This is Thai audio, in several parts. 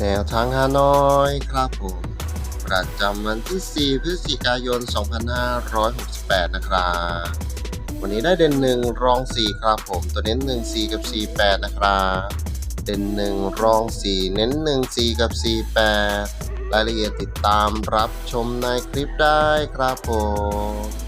แนวทางฮานอยครับผม ประจำวันที่ 4 พฤศจิกายน 2568 นะครับ วันนี้ได้เด่นหนึ่งรองสี่ครับผม ตัวเน้นหนึ่งสี่กับสี่แปดนะครับ เด่นหนึ่งรองสี่เน้นหนึ่งสี่กับสี่แปดรายละเอียดติดตามรับชมในคลิปได้ครับผม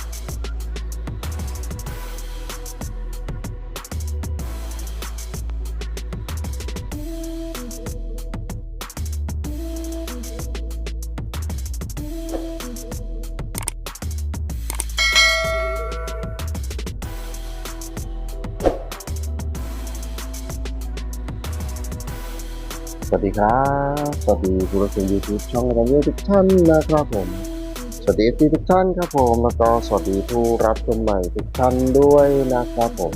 วัสดีครับ สวัสดีผู้รับชมยูทูบช่องเราเยทุกท่านนะครับผม สวัสดีที่ทุกท่านครับผม แล้วก็สวัสดีผู้รับชมใหม่ทุกท่านด้วยนะครับผม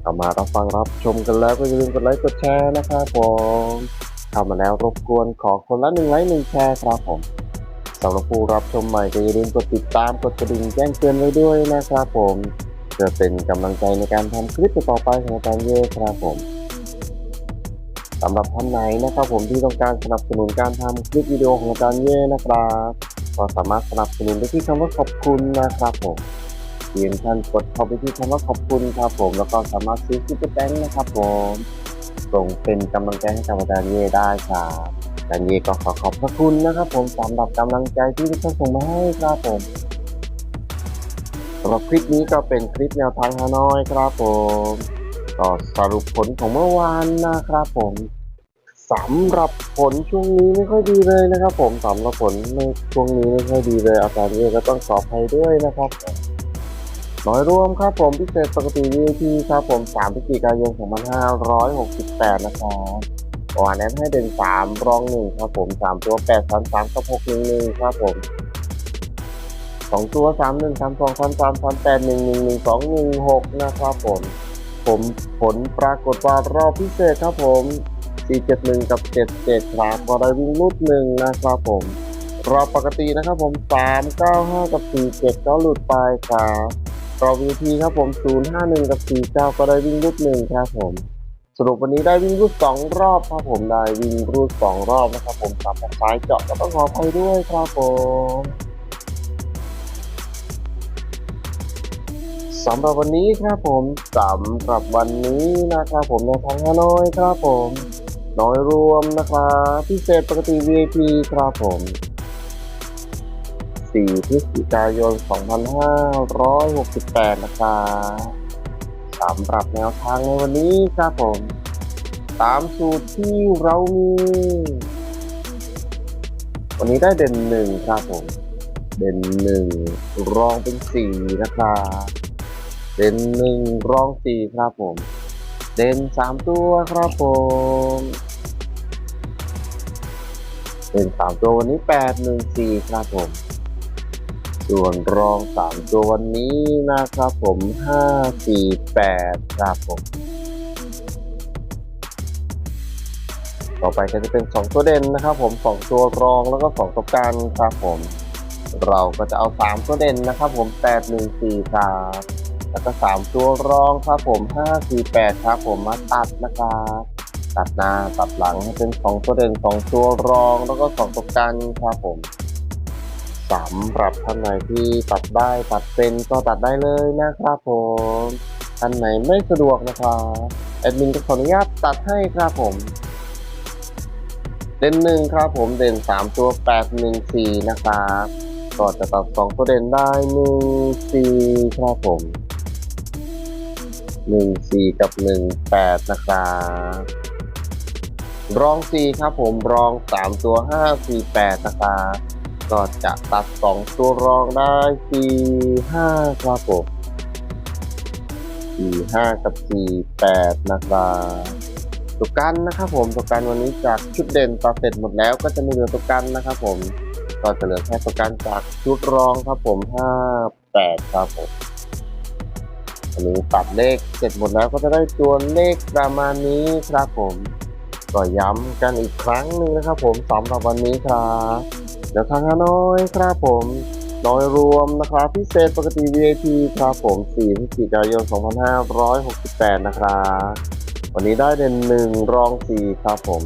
เข้ามารับฟังรับชมกันแล้วก็อย่าลืมกดไลค์กดแชร์นะครับผมเข้ามาแล้วรบกวนขอคนละหนึ่งไลค์หนึ่งแชร์ครับผมสำหรับผู้รับชมใหม่ก็อย่าลืมกดติดตามกดกระดิ่งแจ้งเตือนไว้ด้วยนะครับผมเพื่อเป็นกำลังใจในการทำคลิปต่อไปของอาจารย์เย่ครับผมำหรับท่านไหนนะครับผมที่ต้องการสนับสนุนการทำคลิปวิดีโอของอาจารย์เย่นะครับก็สามารถสนับสนุนได้ที่คำว่าขอบคุณนะครับผมเพียงท่านกดเข้าไปที่คำว่าขอบคุณครับผมแล้วก็สามารถซื้อซุปเปอร์แตงนะครับผมส่งเป็นกำลังใจให้กับอาจารย์เย่ได้ครับอาจารย์เย่ก็ขอขอบพระคุณนะครับผมสำหรับกำลังใจที่ทุกท่านส่งมาให้ครับผมสำหรับคลิปนี้ก็เป็นคลิปแนวทางฮานอยครับผมก็สรุปผลของเมื่อวานนะครับผม สำหรับผลช่วงนี้ไม่ค่อยดีเลยนะครับ ผมสำหรับผลในช่วงนี้ไม่ค่อยดีเลย อาการนี้ก็ต้องขออภัยด้วยนะครับน้อยรวมครับผมพิเศษปกติ VAT ครับผม 3พฤศจิกายน 2568 นะครับวันนั้นให้เด่น3รอง1ครับผม 3 ตัว 8 3 3กับ6 1 1ครับผมสองตัว3 1 3 2 3 3 3 8 1 1 1 2 1 6นะครับผม ผมผลปรากฏว่ารอบพิเศษครับผม 471กับ77ครับก็ได้วิ่งรูดหนึ่งนะครับผมรอบปกตินะครับผม395กับ47ก็หลุดไปครับรอบวีทีครับผม051กับ49ก็ได้วิ่งรูดหนึ่งครับผมสรุปวันนี้ได้วิ่งรูดสองรอบครับผมได้วิ่งรูดสองรอบนะครับผมสับแบบซ้ายเจาะก็ต้องขออภัยด้วยครับผมสำหรับวันนี้ครับผมสำหรับวันนี้นะครับผมในทางฮานอยครับผม น้อยรวมนะครับพิเศษปกติ VIP ครับผม 4 พฤศจิกายน 2568 นะครับสำหรับแนวทางในวันนี้ครับผม ตามสูตรที่เรามี วันนี้ได้เด่นหนึ่งครับผม เด่นหนึ่งรองเป็นสี่นะครับเด่นหนึ่งรองสี่ครับผมเด่นสามตัวครับผม เด่นสามตัววันนี้แปดหนึ่งสี่ครับผม ส่วนรองสามตัววันนี้นะครับผมห้าสี่แปดครับผม ต่อไปก็จะเป็นสองตัวเด่นนะครับผมสองตัวรองแล้วก็สองตัวกลางครับผม เราก็จะเอาสามตัวเด่นนะครับผมแปดหนึ่งสี่ครับแล้วก็สามตัวรองครับผมห้าสี่แปดครับผมมาตัดนะครับ ตัดหน้าตัดหลังให้เป็นสองตัวเด่นสองตัวรองแล้วก็สองตัวกันครับผมสำหรับท่านไหนที่ตัดได้ตัดเป็นก็ตัดได้เลยนะครับผมท่านไหนไม่สะดวกนะครับแอดมินก็ขออนุญาตตัดให้ครับผม เด่นหนึ่งครับผมเด่นสามตัวแปดหนึ่งสี่นะครับก็จะตัดสองตัวเด่นได้หนึ่งสี่ครับผมหนึ่งสี่กับหนึ่งแปดนะครับ รองสี่ครับผมรองสามตัวห้าสี่แปดนะครับก็จะตัดสองตัวรองได้สี่ห้าครับผมสี่ห้ากับสี่แปดนะครับตัวกันนะครับผมตัวกันวันนี้จากชุดเด่นตัดเสร็จหมดแล้วก็จะไม่เหลือตัวกันนะครับผมก็จะเหลือแค่ตัวกันจากชุดรองครับผมห้าแปดครับผมอันนี้ตัดเลขเสร็จหมดแล้วก็จะได้ตัวเลขประมาณนี้ครับผม ก็ย้ำกันอีกครั้งหนึ่งนะครับผมสำหรับวันนี้ครับเดี๋ยวทางฮานอยครับผมโดยรวมนะครับพิเศษปกติ VIP ครับผม4พฤศจิกายน 2568 นะครับวันนี้ได้เด่นหนึ่งรองสี่ครับผม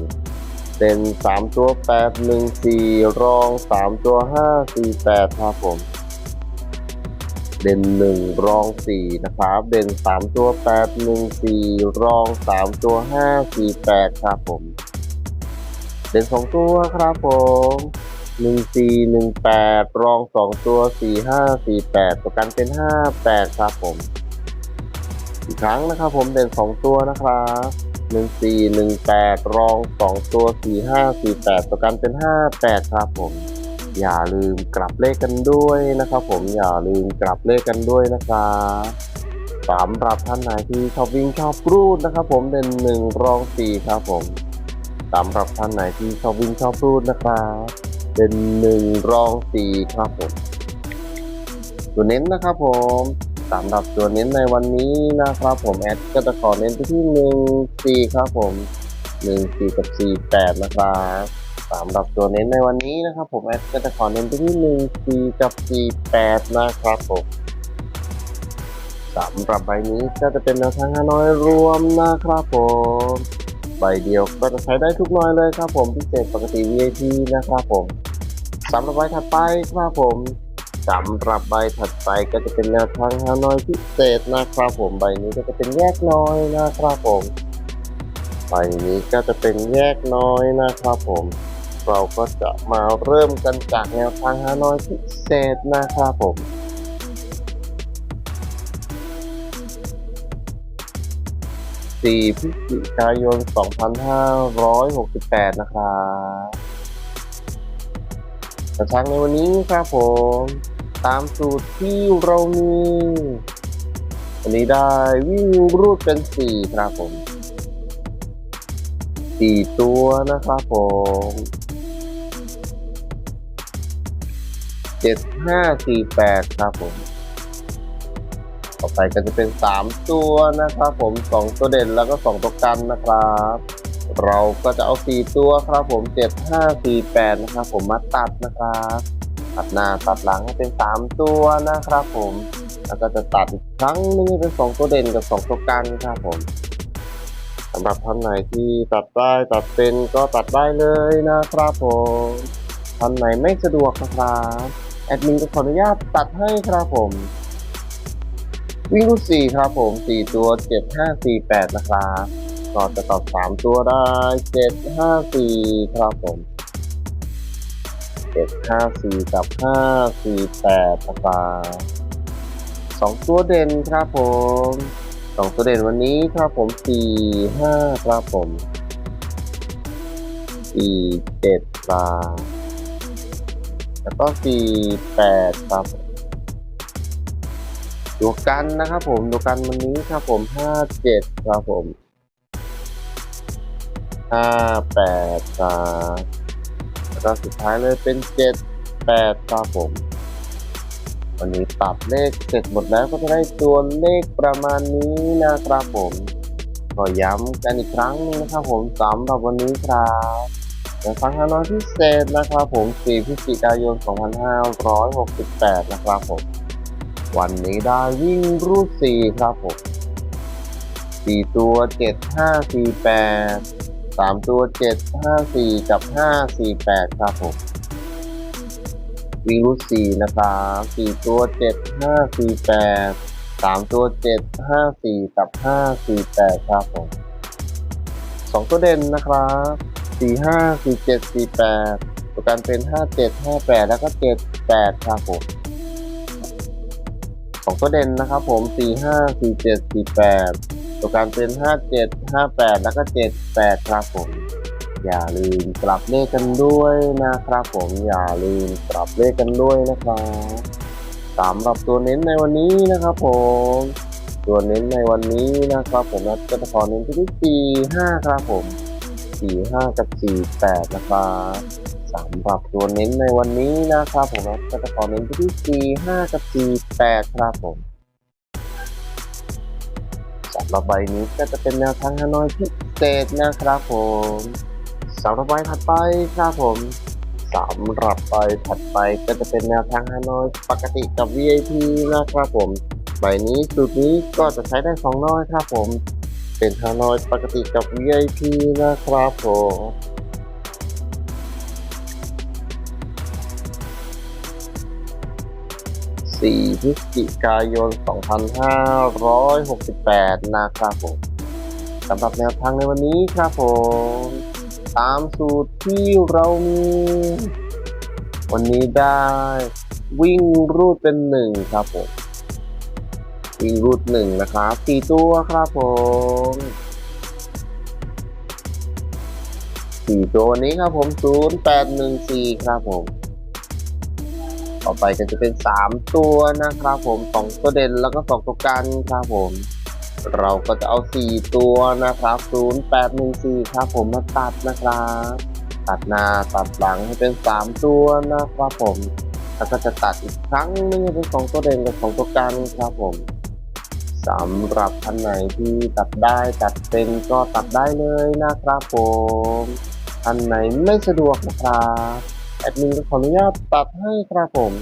เด่นสามตัวแปดหนึ่งสี่รองสามตัวห้าสี่แปดครับผม เด่นหนึ่งรองสี่นะครับ เด่นสามตัวแปดหนึ่งสี่รองสามตัวห้าสี่แปดครับผม เด่นสองตัวครับผมหนึ่งสี่หนึ่งแปดรองสองตัวสี่ห้าสี่แปดประกันเป็นห้าแปดครับผม อีกครั้งนะครับผมเด่นสองตัวนะครับหนึ่งสี่หนึ่งแปดรองสองตัวสี่ห้าสี่แปดประกันเป็นห้าแปดครับผม อย่าลืมกลับเลขกันด้วยนะครับผมอย่าลืมกลับเลขกันด้วยนะครับสำหรับท่านไหนที่ชอบวิ่งชอบรูดนะครับ ผมเด่นหนึ่งรองสี่ครับผมสำหรับท่านไหนที่ชอบวิ่งชอบรูดนะครับเด่นหนึ่งรองสี่ครับผมตัวเน้นนะครับผมสำหรับตัวเน้นในวันนี้นะครับ ผมแอดก็จะขอเน้นไปที่หนึ่งสี่ครับผมหนึ่งสี่กับสี่แปดนะครับ สำหรับตัวเน้นในวันนี้นะครับ ผมแอดก็จะขอเน้นไปที่หนึ่งสี่กับสี่แปดนะครับผมสำหรับใบนี้ก็จะเป็นแนวทางฮานอยรวมนะครับผมใบเดียวก็จะใช้ได้ทุกน่อยเลยครับผมพิเศษปกติ VIP นะครับผมสำหรับใบถัดไปครับผมสำหรับใบถัดไปก็จะเป็นแนวทางฮานอยพิเศษนะครับผมใบนี้ก็จะเป็นแยกน้อยนะครับผมใบนี้ก็จะเป็นแยกน้อยนะครับผม เราก็จะมาเริ่มกันจากแนวทางฮานอยพิเศษนะครับผม4พฤศจิกายน 2568 นะครับกระชังในวันนี้ครับผม ตามสูตรที่เรามีวันนี้ได้วิ่งรูดเป็น4ครับผม4ตัวนะครับผม 7 5 4 8ครับผม ต่อไปก็จะเป็น3ตัวนะครับผม2ตัวเด่นแล้วก็2ตัวกันนะครับ เราก็จะเอา4ตัวครับผม7 5 4 8นะครับผมมาตัดนะครับ ตัดหน้าตัดหลังให้เป็น3ตัวนะครับผม แล้วก็จะตัดอีกครั้งนึงเป็น2ตัวเด่นกับ2ตัวกันครับผมสำหรับท่านไหนที่ตัดได้ตัดเป็นก็ตัดได้เลยนะครับผมท่านไหนไม่สะดวกนะครับ แอดมินก็ขออนุญาตตัดให้ครับผม วิ่งรูดสี่ครับผมสี่ตัวเจ็ดห้าสี่แปดนะครับก็จะตอบสามตัวได้เจ็ดห้าสี่ครับผมเจ็ดห้าสี่กับห้าสี่แปดนะครับสองตัวเด่นครับผมสองตัวเด่นวันนี้ครับผมสี่ห้าครับผมสี่เจ็ดครับ แล้วก็สี่แปดครับผมตัวกันนะครับผมตัวกันวันนี้ครับผมห้าเจ็ดครับผมห้าแปดครับแล้วก็สุดท้ายเลยเป็นเจ็ดแปดครับผมวันนี้ตัดเลขเสร็จหมดแล้วก็จะได้ตัวเลขประมาณนี้นะครับผม ก็ย้ำกันอีกครั้งหนึงนะครับผมสำหรับวันนี้ครับ ในฟังฮานอยพิเศษนะครับผม 4 พฤศจิกายน 2568 นะครับผม วันนี้ได้วิ่งรูดสี่ครับผมสี่ตัวเจ็ดห้าสี่แปดสามตัวเจ็ดห้าสี่กับห้าสี่แปดครับผม วิ่งรูดสี่นะครับสี่ตัวเจ็ดห้าสี่แปดสามตัวเจ็ดห้าสี่กับห้าสี่แปดครับผมสองตัวเด่นนะครับ สี่ห้าสี่เจ็ดสี่แปดตัวกันเป็นห้าเจ็ดห้าแปดแล้วก็เจ็ดแปดครับผมของตัวเด่นนะครับผม4 5 4 7 4 8ตัวการเป็น5 7 5 8แล้วก็7 8ครับผม อย่าลืมกลับเลขกันด้วยนะครับผมอย่าลืมกลับเลขกันด้วยนะครับสำหรับตัวเน้นในวันนี้นะครับผมตัวเน้นในวันนี้นะครับผมนัดก็จะขอเน้นที่ที่4 5ครับผม 4 5กับ4 8นะครับสำหรับตัวเน้นในวันนี้นะครับผมก็จะขอเน้นไปที่4 5กับ4 8ครับผมสำหรับใบนี้ก็จะเป็นแนวทางฮานอยพิเศษนะครับผมสำหรับใบถัดไปครับผมสำหรับใบถัดไปก็จะเป็นแนวทางฮานอยปกติกับ VIP นะครับผมใบนี้สูตรนี้ก็จะใช้ได้สองน้อยครับผม เป็นฮานอยปกติกับ VIP นะครับผม4พฤศจิกายน 2568 นะครับผมสำหรับแนวทางในวันนี้ครับผม ตามสูตรที่เรามี วันนี้ได้วิ่งรูดเป็นหนึ่งครับผม วิ่งรูดหนึ่งนะครับสี่ตัวครับผมสี่ตัววันนี้ครับผม0814ครับผม ต่อไปก็จะเป็น3ตัวนะครับผม2ตัวเด่นแล้วก็2ตัวกันครับผม เราก็จะเอา4ตัวนะครับ0814ครับผมมาตัดนะครับตัดหน้าตัดหลังให้เป็น3ตัวนะครับผมแล้วก็จะตัดอีกครั้งนึงเป็น2ตัวเด่นกับ2ตัวกันครับผม สำหรับท่านไหนที่ตัดได้ตัดเป็นก็ตัดได้เลยนะครับผมท่านไหนไม่สะดวกนะครับแอดมินขออนุญาตตัดให้ครับผม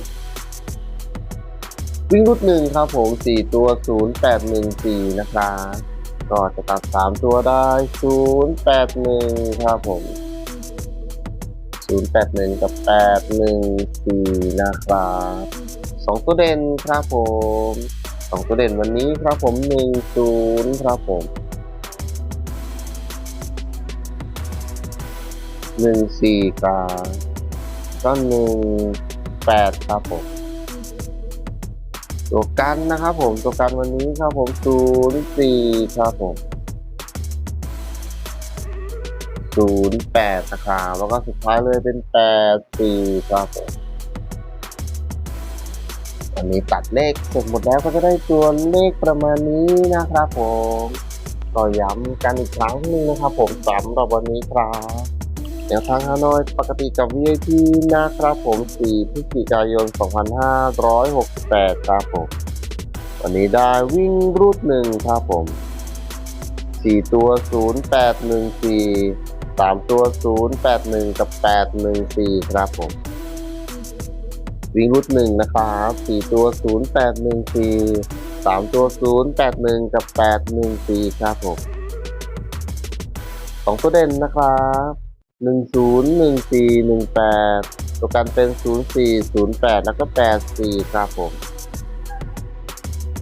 วิ่งรุดหนึ่งครับผมสี่ตัวศูนย์แปดหนึ่งสี่นะครับก็จะตัดสามตัวได้ศูนย์แปดหนึ่งครับผมศูนย์แปดหนึ่งกับแปดหนึ่งสี่นะครับสองตัวเด่นครับผม สองตัวเด่นวันนี้ครับผมหนึ่งศูนย์ครับผมหนึ่งสี่ครับก็หนึ่งแปดครับผมตัวกันนะครับผมตัวกันวันนี้ครับผมศูนย์สี่ครับผมศูนย์แปดนะครับแล้วก็สุดท้ายเลยเป็นแปดสี่ครับผม วันนี้ตัดเลขเสร็จหมดแล้วก็จะได้ตัวเลขประมาณนี้นะครับผมก็ย้ำกันอีกครั้งหนึ่งนะครับ ผมสำหรับวันนี้ครับแนวทางฮานอยปกติกับ VIP นะครับผม 4 พฤศจิกายน 2568 ครับผม วันนี้ได้วิ่งรูดหนึ่งครับผม 4 ตัว 0814 3 ตัว 081 กับ 814 ครับผม วิ่งรูดหนึ่งนะครับ4ตัว0814 3ตัว081กับ814ครับผมสองตัวเด่นนะครับหนึ่งศูนย์หนึ่งสี่หนึ่งแปดตัวกันเป็นศูนย์สี่ศูนย์แปดแล้วก็แปดสี่ครับผม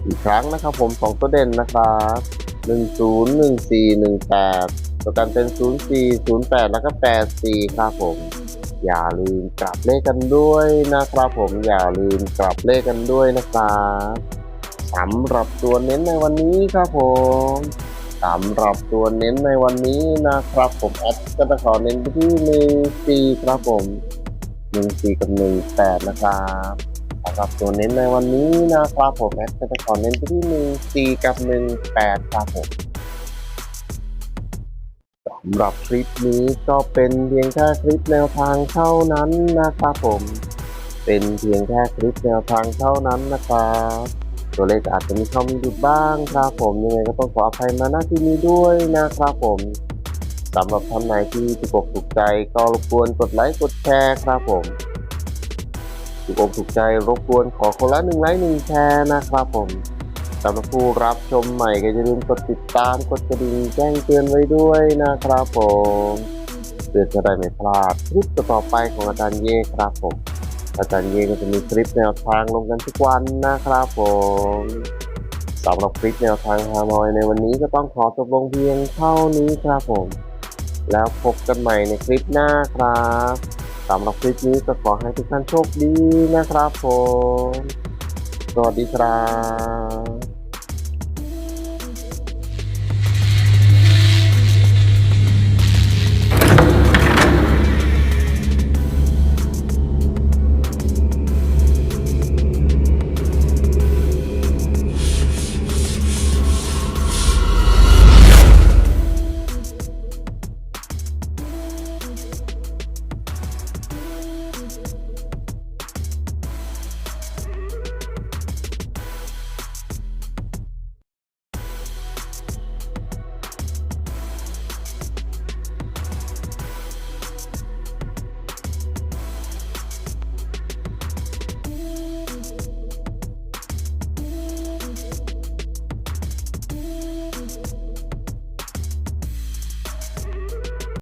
อีกครั้งนะครับผมสองตัวเด่นนะครับหนึ่งศูนย์หนึ่งสี่หนึ่งแปดตัวกันเป็นศูนย์สี่ศูนย์แปดแล้วก็แปดสี่ครับผม อย่าลืมกลับเลขกันด้วยนะครับผมอย่าลืมกลับเลขกันด้วยนะครับสำหรับตัวเน้นในวันนี้ครับผมสำหรับตัวเน้นในวันนี้นะครับผมแอดก็จะขอเน้นไปที่หนึ่งสี่ครับผมหนึ่งสี่กับหนึ่งแปดนะครับสำหรับตัวเน้นในวันนี้นะครับผมแอดก็จะขอเน้นไปที่หนึ่งสี่กับหนึ่งแปดครับผมำหรับคลิปนี้ก็เป็นเพียงแค่คลิปแนวทางเท่านั้นนะครับผม เป็นเพียงแค่คลิปแนวทางเท่านั้นนะครับ ตัวเลขอาจจะมีเข้ามีหลุดบ้างครับผมยังไงก็ต้องขออภัยมาณที่นี้ด้วยนะครับผมสำหรับท่านไหนที่ถูกอกถูกใจก็รบกวนกดไลค์กดแชร์ครับผมถูกอกถูกใจรบกวนขอคนละหนึ่งไลค์หนึ่งแชร์นะครับผม สำหรับผู้รับชมใหม่ก็อย่าลืมกดติดตามกดกระดิ่งแจ้งเตือนไว้ด้วยนะครับผมเพื่อจะได้ไม่พลาดคลิปต่อไปของอาจารย์เย่ครับผม อาจารย์เยก็จะมีคลิปแนวทางลงกันทุกวันนะครับผมสำหรับคลิปแนวทางฮานอยในวันนี้ก็ต้องขอจบลงเพียงเท่านี้ครับผม แล้วพบกันใหม่ในคลิปหน้าครับสำหรับคลิปนี้ก็ขอให้ทุกท่านโชคดีนะครับผม สวัสดีครับ